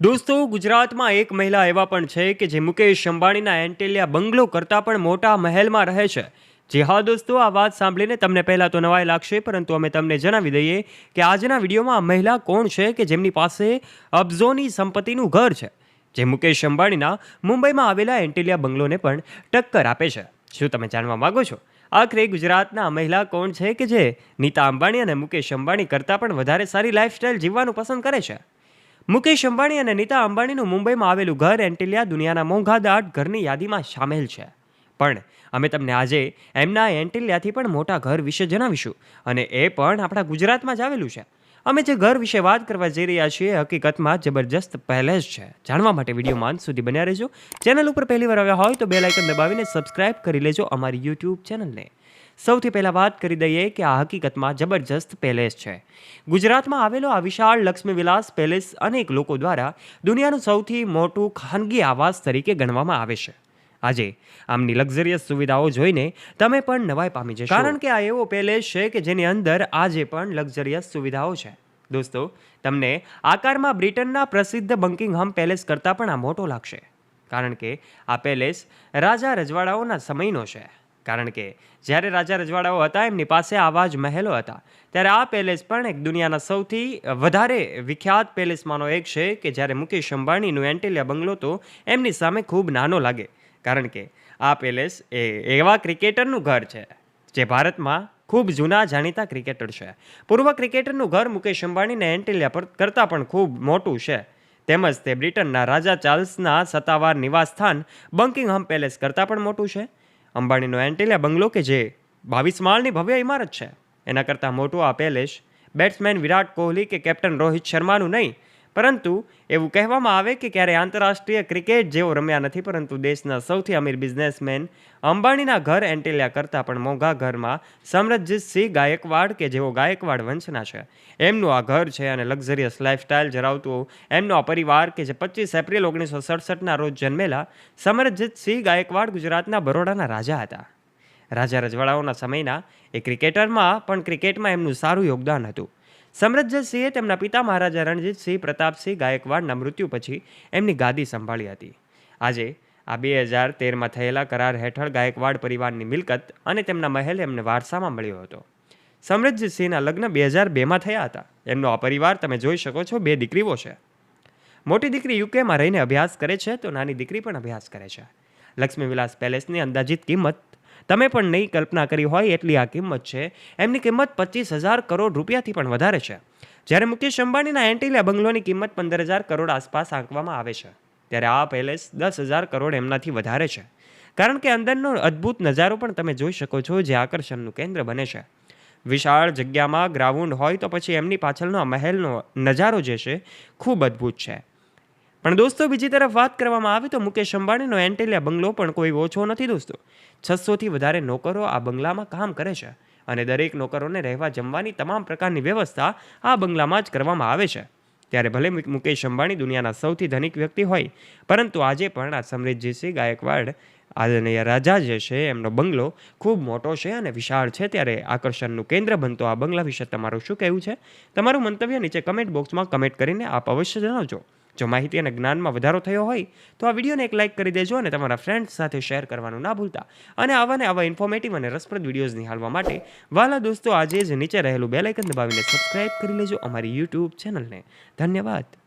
દોસ્તો, ગુજરાતમાં એક મહિલા એવા પણ છે કે જે મુકેશ અંબાણીના એન્ટેલિયા બંગલો કરતાં પણ મોટા મહેલમાં રહે છે. જી હા દોસ્તો, આ વાત સાંભળીને તમને પહેલાં તો નવાઈ લાગશે, પરંતુ અમે તમને જણાવી દઈએ કે આજના વિડીયોમાં આ મહિલા કોણ છે કે જેમની પાસે અબઝોની સંપત્તિનું ઘર છે. જે મુકેશ અંબાણીના મુંબઈમાં આવેલા એન્ટેલિયા બંગલોને પણ ટક્કર આપે છે. શું તમે જાણવા માગો છો? આખરે ગુજરાતના મહિલા કોણ છે કે જે નીતા અંબાણી અને મુકેશ અંબાણી કરતાં પણ વધારે સારી લાઇફસ્ટાઇલ જીવવાનું પસંદ કરે છે? મુકેશ અંબાણી અને નીતા અંબાણીનું મુંબઈમાં આવેલું ઘર એન્ટિલિયા દુનિયાના મોંઘાદાટ ઘરની યાદીમાં સામેલ છે. પણ અમે તમને આજે એમના એન્ટિલિયાથી પણ મોટા ઘર વિશે જણાવીશું અને એ પણ આપણા ગુજરાતમાં જ આવેલું છે. અમે જે ઘર વિશે વાત કરવા જઈ રહ્યા છીએ હકીકતમાં જબરજસ્ત જ છે. જાણવા માટે વિડીયોમાં અંત સુધી બન્યા રહેજો. ચેનલ ઉપર પહેલી વાર આવ્યા હોય તો બે લાઇકન દબાવીને સબસ્ક્રાઇબ કરી લેજો અમારી યુટ્યુબ ચેનલને. સૌથી પહેલાં વાત કરી દઈએ કે આ હકીકતમાં જબરજસ્ત પેલેસ છે. ગુજરાતમાં આવેલો આ વિશાળ લક્ષ્મી વિલાસ પેલેસ અનેક લોકો દ્વારા દુનિયાનું સૌથી મોટું ખાનગી આવાસ તરીકે ગણવામાં આવે છે. આજે આમની લક્ઝરિયસ સુવિધાઓ જોઈને તમે પણ નવાઈ પામી જશો. કારણ કે આ એવો પેલેસ છે કે જેની અંદર આજે પણ લક્ઝરિયસ સુવિધાઓ છે. દોસ્તો, તમને આકારમાં બ્રિટનના પ્રસિદ્ધ બંકિંગહામ પેલેસ કરતાં પણ આ મોટો લાગશે. કારણ કે આ પેલેસ રાજા રજવાડાઓના સમયનો છે. કારણ કે જ્યારે રાજા રજવાડાઓ હતા, એમની પાસે આવા જ મહેલો હતા. ત્યારે આ પેલેસ પણ એક દુનિયાના સૌથી વધારે વિખ્યાત પેલેસમાંનો એક છે કે જ્યારે મુકેશ અંબાણીનું એન્ટેલિયા બંગલો તો એમની સામે ખૂબ નાનો લાગે. કારણ કે આ પેલેસ એ એવા ક્રિકેટરનું ઘર છે, જે ભારતમાં ખૂબ જૂના જાણીતા ક્રિકેટર છે. પૂર્વ ક્રિકેટરનું ઘર મુકેશ અંબાણીને એન્ટેલિયા પર કરતાં પણ ખૂબ મોટું છે. તેમજ તે બ્રિટનના રાજા ચાર્લ્સના સત્તાવાર નિવાસસ્થાન બંકિંગહામ પેલેસ કરતાં પણ મોટું છે. અંબાણીનો એન્ટેલિયા બંગલો કે જે બાવીસ માળની ભવ્ય ઇમારત છે. એના કરતાં મોટું આ પેલેસ બેટ્સમેન વિરાટ કોહલી કે કેપ્ટન રોહિત શર્માનું નહીં પરંતુ એવું કહેવામાં આવે કે ક્યારેય આંતરરાષ્ટ્રીય ક્રિકેટ જેવો રમ્યા નથી, પરંતુ દેશના સૌથી અમીર બિઝનેસમેન અંબાણીના ઘર એન્ટેલિયા કરતાં પણ મોંઘા ઘરમાં સમરજીતસિંહ ગાયકવાડ કે જેઓ ગાયકવાડ વંશના છે. એમનું આ ઘર છે અને લક્ઝરિયસ લાઇફસ્ટાઇલ ધરાવતું એમનો આ પરિવાર કે જે પચીસ એપ્રિલ ઓગણીસો સડસઠના રોજ જન્મેલા સમરજીતસિંહ ગાયકવાડ ગુજરાતના બરોડાના રાજા હતા. રાજા રજવાડાઓના સમયના એ ક્રિકેટરમાં પણ ક્રિકેટમાં એમનું સારું યોગદાન હતું. સમરજસિંહે તેમના પિતા મહારાજા રણજીતસિંહ પ્રતાપસિંહ ગાયકવાડના મૃત્યુ પછી એમની ગાદી સંભાળી હતી. આજે આ બે હજાર તેરમાં થયેલા કરાર હેઠળ ગાયકવાડ પરિવારની મિલકત અને તેમના મહેલ એમને વારસામાં મળ્યો હતો. સમૃદ્ધસિંહના લગ્ન બે હજાર બેમાં થયા હતા. એમનો આ પરિવાર તમે જોઈ શકો છો, બે દીકરીઓ છે. મોટી દીકરી યુકેમાં રહીને અભ્યાસ કરે છે, તો નાની દીકરી પણ અભ્યાસ કરે છે. લક્ષ્મી વિલાસ પેલેસની અંદાજિત કિંમત તમે પણ નહીં કલ્પના કરી હોય એટલી આ કિંમત છે. એમની કિંમત પચીસ હજાર કરોડ રૂપિયાથી પણ વધારે છે. જ્યારે મુકેશ અંબાણીના એન્ટિલિયા બંગલોની કિંમત પંદર હજાર કરોડ આસપાસ આંકવામાં આવે છે. ત્યારે આ પેલેસ દસ હજાર કરોડ એમનાથી વધારે છે. કારણ કે અંદરનો અદ્ભુત નજારો પણ તમે જોઈ શકો છો જે આકર્ષણનું કેન્દ્ર બને છે. વિશાળ જગ્યામાં ગ્રાઉન્ડ હોય તો પછી એમની પાછળનો આ મહેલનો નજારો જે છે, ખૂબ અદ્ભુત છે. પણ દોસ્તો, બીજી તરફ વાત કરવામાં આવે તો મુકેશ અંબાણીનો એન્ટેલિયા બંગલો પણ કોઈ ઓછો નથી દોસ્તો. છસોથી વધારે નોકરો આ બંગલામાં કામ કરે છે અને દરેક નોકરોને રહેવા જમવાની તમામ પ્રકારની વ્યવસ્થા આ બંગલામાં જ કરવામાં આવે છે. ત્યારે ભલે મુકેશ અંબાણી દુનિયાના સૌથી ધનિક વ્યક્તિ હોય, પરંતુ આજે પણ આ સમૃદ્ધિસિંહ ગાયકવાડ આદરણીય રાજા જે છે, એમનો બંગલો ખૂબ મોટો છે અને વિશાળ છે. ત્યારે આકર્ષણનું કેન્દ્ર બનતો આ બંગલા વિશે તમારું શું કહેવું છે? તમારું મંતવ્ય નીચે કમેન્ટ બોક્સમાં કમેન્ટ કરીને આપ અવશ્ય જણાવજો. જો માહિતી અને જ્ઞાનમાં વધારો થયો હોય, તો આ વિડીયોને એક લાઇક કરી દેજો અને તમારા ફ્રેન્ડ્સ સાથે શેર કરવાનું ના ભૂલતા. અને આવા ને આવા ઇન્ફોર્મેટિવ અને રસપ્રદ વિડીયોઝ નિહાળવા માટે, વાલા દોસ્તો આજે જ નીચે રહેલું બેલાઇકન દબાવીને સબસ્ક્રાઇબ કરી લેજો અમારી યુટ્યુબ ચેનલને ધન્યવાદ.